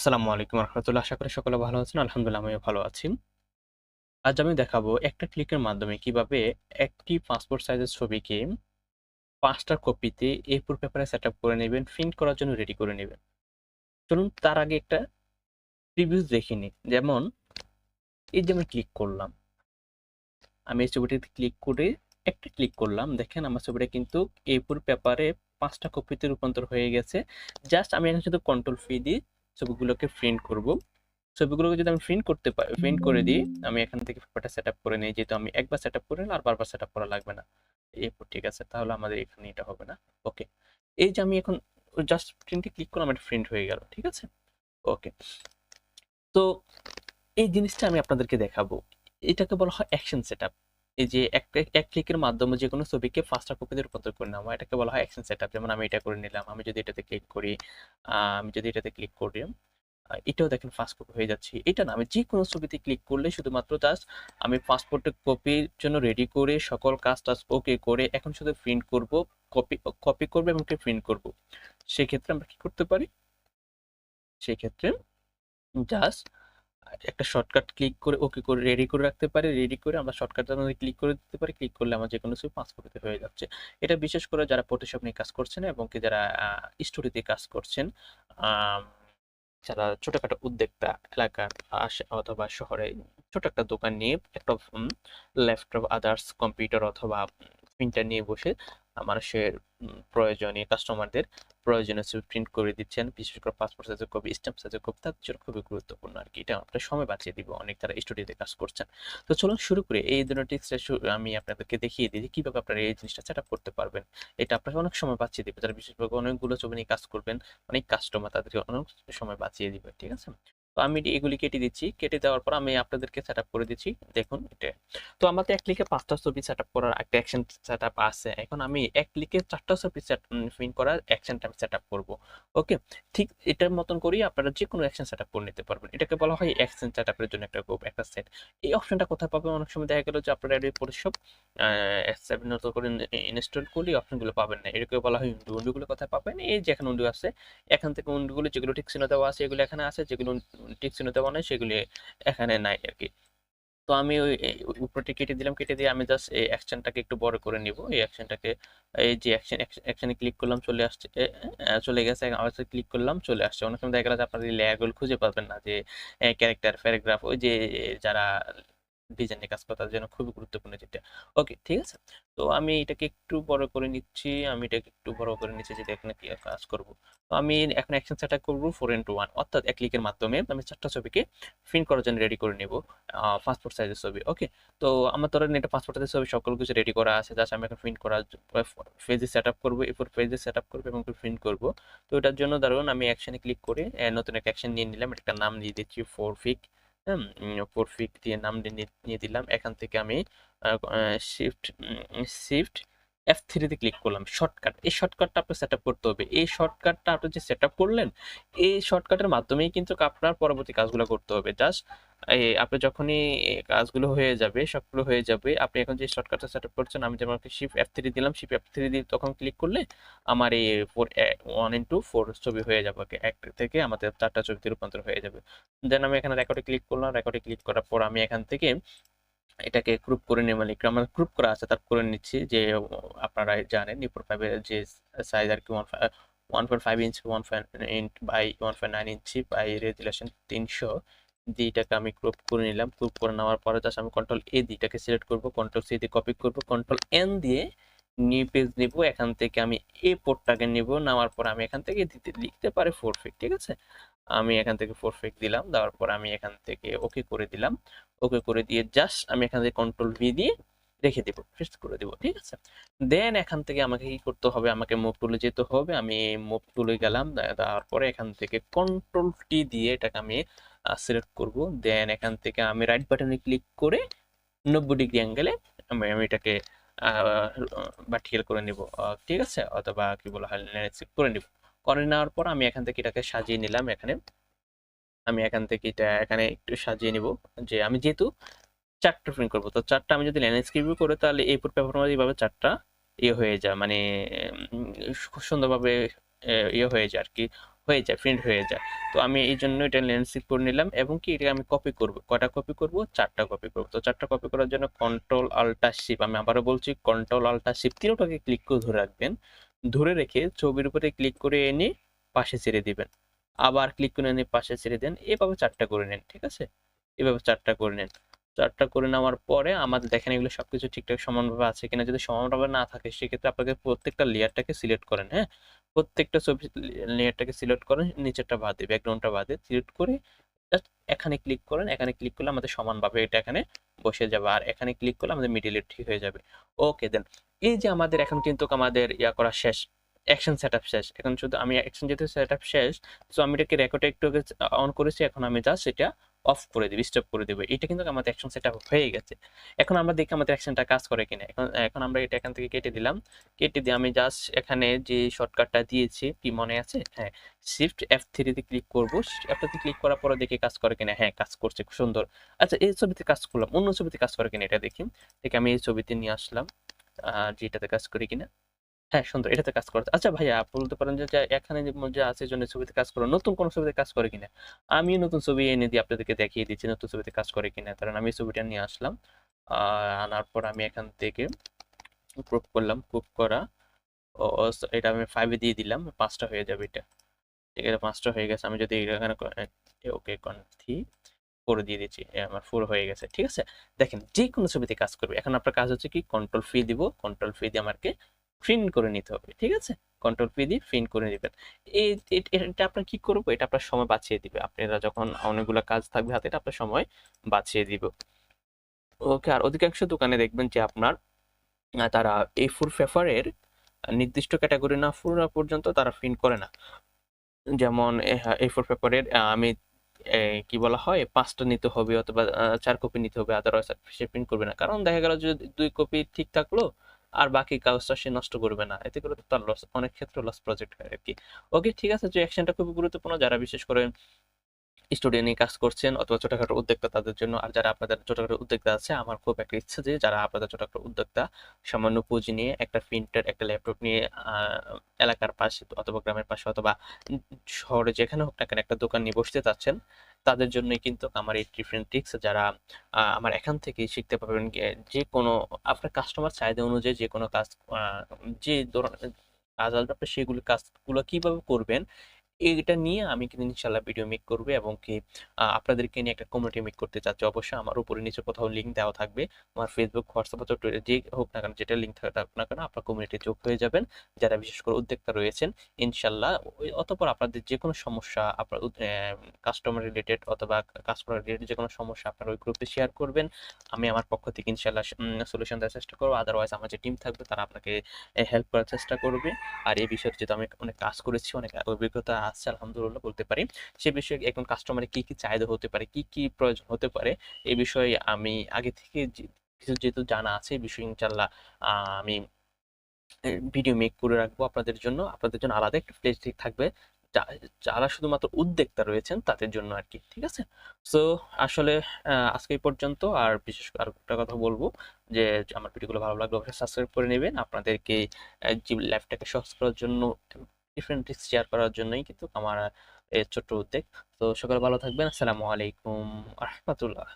আসসালামু আলাইকুম রহমতুল্লাহ। আশা করি সকলে ভালো আছেন। আলহামদুলিল্লাহ, আমিও ভালো আছি। আজ আমি দেখাবো একটা ক্লিকের মাধ্যমে কীভাবে একটি পাসপোর্ট সাইজের ছবিকে পাঁচটা কপিতে এ ফোর পেপারে সেট আপ করে নেবেন প্রিন্ট করার জন্য রেডি করে নেবেন। চলুন তার আগে একটা প্রিভিউস দেখে নিই। যেমন, এই যে আমি ক্লিক করলাম। আমি এই ছবিটিতে ক্লিক করে একটা ক্লিক করলাম। দেখেন, আমার ছবিটা কিন্তু এ ফোর পেপারে পাঁচটা কপিতে রূপান্তর হয়ে গেছে। জাস্ট আমি এখন শুধু কন্ট্রোল ফি দিয়ে ছবিগুলোকে প্রিন্ট করব। ছবিগুলোকে যদি আমি প্রিন্ট করতে পারি প্রিন্ট করে দিই, আমি এখান থেকে পেপারটা সেট করে নিই, যেহেতু আমি একবার সেট আপ করে আর বারবার সেট করা লাগবে না। এরপর ঠিক আছে, তাহলে আমাদের এখানে এটা হবে না। ওকে এই যে আমি এখন জাস্ট প্রিন্টে ক্লিক করলাম, এটা প্রিন্ট হয়ে গেল, ঠিক আছে? ওকে তো এই জিনিসটা আমি আপনাদেরকে দেখাবো। এটাকে বলা হয় অ্যাকশন সেট এই যে এক এক ক্লিকের মাধ্যমে যে কোনো ছবিকে ফার্স্ট কপিতে রূপান্তর করে নেওয়া, এটাকে বলা হয় অ্যাকশন সেট আপ যেমন আমি এটা করে নিলাম, আমি যদি এটাতে ক্লিক করি আমি যদি এটাতে ক্লিক করি এটাও দেখেন ফার্স্ট কপি হয়ে যাচ্ছে। এটা না, আমি যে কোনো ছবিতে ক্লিক করলে শুধুমাত্র জাস্ট আমি পাসপোর্টের কপির জন্য রেডি করে সকল কাজ টাজ ওকে করে এখন শুধু প্রিন্ট করব কপি কপি করব এবং প্রিন্ট করব। সেক্ষেত্রে আমরা কি করতে পারি? সেক্ষেত্রে জাস্ট একটা শর্টকাট ক্লিক করে ওকে করে রেডি করে রাখতে পারি। রেডি করে আমরা শর্টকাটটা মধ্যে ক্লিক করে দিতে পারি। ক্লিক করলে আমার যে কোনো ছবি কপিতে হয়ে যাচ্ছে। এটা বিশেষ করে যারা ফটোশপ নিয়ে কাজ করছেন এবং কি যারা স্টুডিওতে কাজ করছেন যারা ছোটখাটো উদ্যোক্তা এলাকার অথবা শহরে ছোট একটা দোকান নিয়ে একটা ল্যাপটপ আদার্স কম্পিউটার অথবা প্রিন্টার নিয়ে বসে মানুষের প্রয়োজনীয় কাস্টমারদের প্রয়োজনীয় ছবি প্রিন্ট করে দিচ্ছেন। বিশেষ করে পাসপোর্ট সাইজের কপি স্ট্যাম্প সাইজের কপি তার জন্য খুবই গুরুত্বপূর্ণ আর কি। এটা আপনার সময় বাঁচিয়ে দিব, অনেক তারা স্টুডিওতে কাজ করছেন। তো চলুন শুরু করে। এই ধরনের টিক্সটা আমি আপনাদেরকে দেখিয়ে দিই কীভাবে আপনারা এই জিনিসটা সেট করতে পারবেন। এটা আপনাকে অনেক সময় বাঁচিয়ে দিবে। যারা বিশেষভাবে অনেকগুলো ছবি নিয়ে কাজ করবেন, অনেক কাস্টমার তাদেরকে অনেক সময় বাঁচিয়ে দিবে, ঠিক আছে? তো আমি এগুলি কেটে দিচ্ছি। কেটে দেওয়ার পর আমি আপনাদেরকে সেট করে দিচ্ছি। দেখুন এটা। তো আমাদের এক ক্লিকে পাঁচটা ছবি সেট করার একটা অ্যাকশন সেট আছে। এখন আমি এক ক্লিকে চারটা ছবি সেট প্রিন্ট করার অ্যাকশনটা আমি সেট করব। ওকে ঠিক এটার মতন করেই আপনারা যে কোনো অ্যাকশন সেট করে নিতে পারবেন। এটাকে বলা হয় অ্যাকশন সেট আপের জন্য একটা গ্রুপ একটা সেট এই অপশনটা কোথায় পাবেন? অনেক সময় দেখা গেল যে আপনারা এর পরিষব সেভেন নতুন করে ইনস্টল করলে অপশনগুলো পাবেন না। এটাকে বলা হয় উন্ডু। উন্ডুগুলো কোথায় পাবেন? এই যে এখানে উন্ডু আছে। এখান থেকে উন্ডুগুলো যেগুলো ঠিক চিহ্ন দেওয়া আছে, এগুলো এখানে আছে। যেগুলো টিক চিহ্ন দেওয়া সেগুলি এখানে নাই আর কি তো আমি ওই উপরটি কেটে দিলাম, কেটে দিয়ে আমি জাস্ট এই অ্যাকশনটাকে একটু বড় করে নিব। এই অ্যাকশনটাকে এই যে অ্যাকশন অ্যাকশনে ক্লিক করলাম, চলে আসছে চলে গেছে আবার ক্লিক করলাম, চলে আসছে। অনেক সময় দেখা গেল যে আপনার লেয়ারগুলো খুঁজে পাবেন না, যে ক্যারেক্টার প্যারাগ্রাফ ওই যে, যারা ডিজাইনে কাজ করা তার জন্য খুবই গুরুত্বপূর্ণ যেটা। ওকে ঠিক আছে? তো আমি এটাকে একটু বড় করে নিচ্ছি, আমি এটাকে একটু বড় করে নিচ্ছি যে এখানে কি কাজ করব। তো আমি এখন অ্যাকশন সেট করব ফোর ইন্টু ওয়ান অর্থাৎ এক ক্লিকের মাধ্যমে আমি চারটা ছবিকে প্রিন্ট করার জন্য রেডি করে নেব পাসপোর্ট সাইজের ছবি ওকে তো আমার ধরেন এটা পাসপোর্ট সাইজের ছবি, সকল কিছু রেডি করা আছে জাস্ট আমি এখন প্রিন্ট করার পেজে সেট আপ করব, এরপর পেজে সেট আপ করব এবং প্রিন্ট করব। তো এটার জন্য ধরুন আমি অ্যাকশনে ক্লিক করে নতুন একটা অ্যাকশন নিয়ে নিলাম একটা নাম দিয়ে দিচ্ছি ফোর ফিক ফিক দিয়ে নাম নিয়ে দিলাম। এখান থেকে আমি শিফট শিফট এফ থ্রিতে ক্লিক করলাম শর্টকাট এই শর্টকাটটা আপনার সেট করতে হবে। এই শর্টকাটটা আপনি যে সেট করলেন, এই শর্টকাটের মাধ্যমেই কিন্তু আপনার পরবর্তী কাজগুলো করতে হবে। জাস্ট আপনি যখনই কাজগুলো হয়ে যাবে, সবগুলো হয়ে যাবে, আপনি এখন যে শর্টকাটটা সেট আপ করছেন, আমি যেমন শিফট এফ থ্রি দিলাম শিফট এফ থ্রি দিয়ে তখন ক্লিক করলে আমার এই ফোর ওয়ান ইন্টু ফোর ছবি হয়ে যাবে এক থেকে আমাদের চারটা ছবিতে রূপান্তর হয়ে যাবে। দেন আমি এখানে রেকর্ডে ক্লিক করলাম। রেকর্ডে ক্লিক করার পর আমি এখান থেকে এটাকে গ্রুপ করে নিয়ে মানে আমার গ্রুপ করা আছে তার করে নিচ্ছি যে, আপনারা জানেন নিপুর ফাইভের যে সাইজ আর কি one one point five inch one point by one point nine inch by resolution তিনশো, দিটাকে আমি গ্রুপ করে নিলাম। গ্রুপ করে নেওয়ার পরে জাস্ট আমি কন্ট্রোল এ দিটাকে সিলেক্ট করব কন্ট্রোল সি দিয়ে কপি করব কন্ট্রোল এন দিয়ে নিউ পেজ নিব, এখান থেকে আমি এ পোর্টটাকে নিব, নেওয়ার পর আমি এখান থেকে দিতে, লিখতে পারি ফোর ফিক ঠিক আছে? আমি এখান থেকে ফোর ফিক দিলাম, দেওয়ার পর আমি এখান থেকে ওকে করে দিলাম। ওকে করে দিয়ে জাস্ট আমি এখান থেকে কন্ট্রোল ভি দিয়ে রেখে দিব ফিক্স করে দিব, ঠিক আছে? দেন এখান থেকে আমাকে কি করতে হবে? আমাকে মুভ টুলে যেতে হবে। আমি মুভ টুলে গেলাম তারপরে এখান থেকে কন্ট্রোল টি দিয়ে এটাকে আমি সিলেক্ট করব। দেন এখান থেকে আমি রাইট বাটনে ক্লিক করে নব্বই ডিগ্রি অ্যাঙ্গেলে আমি আমি এটাকে ভার্টিক্যাল করে নিব ঠিক আছে? অথবা কি বলা হয় করে নিব। করে নেওয়ার পর আমি এখান থেকে এটাকে সাজিয়ে নিলাম এখানে। আমি এখান থেকে এটা এখানে একটু সাজিয়ে নিব যে আমি যেহেতু চারটা প্রিন্ট করব, তো চারটা আমি যদি ল্যান্ডস্কেপ করে তাহলে এই পুরো পেপার মধ্যে এইভাবে চারটা ইয়ে হয়ে যায় মানে খুব সুন্দরভাবে ইয়ে হয়ে যায় আর কি হয়ে যায় প্রিন্ট হয়ে যায়। তো আমি এই জন্য এটা ল্যান্ডস্কেপ করে নিলাম এবং কি এটা আমি কপি করব কটা কপি করব? চারটা কপি করব। তো চারটা কপি করার জন্য কন্ট্রোল আল্টা শিপ আমি আবারও বলছি কন্ট্রোল আল্টা শিপ তিনটাকে ক্লিক করে ধরে রাখবেন। ধরে রেখে ছবির উপরে ক্লিক করে এনে পাশে ছেড়ে দিবেন। আবার ক্লিক করে এনে পাশে ছেড়ে দেন, এভাবে চারটা করে নেন, ঠিক আছে? এভাবে চারটা করে নেন। চারটা করে নেওয়ার পরে আমাদের দেখেন এগুলো সবকিছু ঠিকঠাক সমানভাবে আছে কিনা, যদি সমানভাবে না থাকে, সেক্ষেত্রে আপনাকে প্রত্যেকটা লেয়ারটাকে সিলেক্ট করেন হ্যাঁ? প্রত্যেকটা ছবি লেয়ারটাকে সিলেক্ট করেন, নিচেরটা বাদে ব্যাকগ্রাউন্ডটা বাদে সিলেক্ট করে জাস্ট এখানে ক্লিক করেন, এখানে ক্লিক করলে আমাদের সমানভাবে এটা এখানে বসে যাবে। আর এখানে ক্লিক করলে আমাদের মিডিলে ঠিক হয়ে যাবে। ওকে দেন এই যে আমাদের এখন কিন্তু আমাদের ইয়া করা শেষ অ্যাকশন সেট আপ শেষ। এখন শুধু আমি অ্যাকশন যেহেতু সেট আপ শেষ তো আমি এটাকে রেকর্ডে একটু অন করেছি, এখন আমি জাস্ট এটা অফ করে দিবি স্টপ করে দেবো। এটা কিন্তু আমাদের অ্যাকশন সেট হয়ে গেছে। এখন আমরা দেখি আমাদের অ্যাকশনটা কাজ করে কিনা। এখন এখন আমরা এটা এখান থেকে কেটে দিলাম। কেটে দিয়ে আমি জাস্ট এখানে যে শর্টকাটটা দিয়েছি, কি মনে আছে? হ্যাঁ শিফট এফ থ্রিতে ক্লিক করব। এফটাতে ক্লিক করার পরে দেখি কাজ করে কিনা। হ্যাঁ কাজ করছে, খুব সুন্দর। আচ্ছা এই ছবিতে কাজ করলাম। অন্য ছবিতে কাজ করে কিনা এটা দেখি। দেখে আমি এই ছবিতে নিয়ে আসলাম। যেটাতে কাজ করি কিনা? হ্যাঁ সুন্দর, এটাতে কাজ করতে আচ্ছা ভাইয়া বলতে পারেন যে এখানে যে আছে জন্য ছবিতে কাজ করো, নতুন কোন ছবিতে কাজ করে কিনা? আমি নতুন ছবি এনে দিয়ে আপনাদেরকে দেখিয়ে দিচ্ছি, নতুন ছবিতে কাজ করে কিনা। কারণ আমি ছবিটা নিয়ে আসলাম আনার পর আমি এখান থেকে প্রুফ করলাম প্রুফ করা, ও এটা আমি ফাইভে দিয়ে দিলাম, পাঁচটা হয়ে যাবে এটা। ঠিক আছে, পাঁচটা হয়ে গেছে, আমি যদি এখানে ওকে কন্থি করে দিয়ে দিচ্ছি আমার ফুল হয়ে গেছে, ঠিক আছে? দেখেন যে কোনো ছবিতে কাজ করবে। এখন আপনার কাজ হচ্ছে কি কন্ট্রোল ফি দিব কন্ট্রোল ফি দিয়ে আমাকে প্রিন্ট করে নিতে হবে, ঠিক আছে? কন্ট্রোল পি দিয়ে প্রিন্ট করে নেবেন। এই এটা আপনার কি করব? এটা আপনার সময় বাঁচিয়ে দিবে। আপনারা যখন অনেকগুলো কাজ থাকবে হাতে, এটা আপনার সময় বাঁচিয়ে দিব। ওকে, আর অধিকাংশ দোকানে দেখবেন যে আপনার তারা এই ফুড ফেফারের নির্দিষ্ট ক্যাটাগরি না ফুরা পর্যন্ত তারা প্রিন্ট করে না। যেমন এই ফোর পেপারের আমি কি বলা হয়? পাঁচটা নিতে হবে অথবা চার কপি নিতে হবে আদারওয়াইজ সে প্রিন্ট করবে না। কারণ দেখা গেল যদি দুই কপি ঠিক থাকল, আর বাকি কাগজটা সে নষ্ট করবে না। এতে করে তার লস অনেক ক্ষেত্রে লস প্রজেক্ট হয় আর কি ওকে ঠিক আছে, যে অ্যাকশনটা খুবই গুরুত্বপূর্ণ। যারা বিশেষ করে স্টুডিও নিয়ে কাজ করছেন অথবা ছোটখাটো উদ্যোক্তা তাদের জন্য। আর যারা আপনাদের ছোটখাটো উদ্যোক্তা আছে, আমার খুব একটা ইচ্ছা যে যারা আপনাদের ছোটখাটো উদ্যোক্তা, সামান্য পুঁজি নিয়ে একটা প্রিন্টার, একটা ল্যাপটপ নিয়ে এলাকার পাশে অথবা গ্রামের পাশে অথবা শহরে যেখানে হোক না কেন একটা দোকান নিয়ে বসতে চাচ্ছেন, তাদের জন্যই কিন্তু আমার এই ডিফারেন্ট ট্রিক্স যারা আমার এখান থেকে শিখতে পারবেন যে কোনো আপনার কাস্টমার চাহিদা অনুযায়ী যে কোনো কাজ যে ধরনের কাজ আসবে আপনি সেগুলো কাজগুলো কীভাবে করবেন এইটা নিয়ে আমি কিন্তু ইনশাল্লাহ ভিডিও মেক করবে এবং কি আপনাদেরকে নিয়ে একটা কমিউনিটি মেক করতে চাচ্ছি। অবশ্যই আমার উপরে নিচে কোথাও লিঙ্ক দেওয়া থাকবে। আমার ফেসবুক হোয়াটসঅ্যাপ অথবা যে হোক না কেন, যেটা লিঙ্ক থাকুক না কেন, আপনার কমিউনিটি যোগ হয়ে যাবেন। যারা বিশেষ করে উদ্যোক্তা রয়েছেন, ইনশাল্লাহ অতপর আপনাদের যে কোনো সমস্যা, আপনার কাস্টমার রিলেটেড অথবা কাস্টমার রিলেটেড যে কোনো সমস্যা আপনার ওই গ্রুপে শেয়ার করবেন। আমি আমার পক্ষ থেকে ইনশাল্লাহ সলিউশন দেওয়ার চেষ্টা করব। আদারওয়াইজ আমার যে টিম থাকবে তারা আপনাকে হেল্প করার চেষ্টা করবে। আর এই বিষয়ে যেহেতু আমি অনেক কাজ করেছি, অনেক অভিজ্ঞতা আসছে আলহামদুলিল্লাহ বলতে পারি। সে বিষয়ে একজন কাস্টমারের কি কি চাহিদা হতে পারে, কি কি প্রয়োজন হতে পারে এই বিষয়ে আমি আগে থেকে কিছু যেহেতু জানা আছে এই বিষয়ে ইনশাল্লাহ আমি ভিডিও মেক করে রাখব আপনাদের জন্য। আপনাদের জন্য আলাদা একটা প্লেস থাকবে। যারা শুধুমাত্র উদ্যোক্তা রয়েছেন, তাদের জন্য আর কি ঠিক আছে? সো আসলে আজকে পর্যন্ত, আর বিশেষ করে আর একটা কথা বলব, যে, আমার ভিডিওগুলো ভালো লাগলে অবশ্যই সাবস্ক্রাইব করে নেবেন। আপনাদেরকে লাইফটাকে সহজ করার জন্য ডিফারেন্ট টিপস শেয়ার করার জন্যই কিন্তু আমার ছোট্ট উদ্যোগ। তো সকাল ভালো থাকবেন। আসসালামু আলাইকুম রহমতুল্লাহ।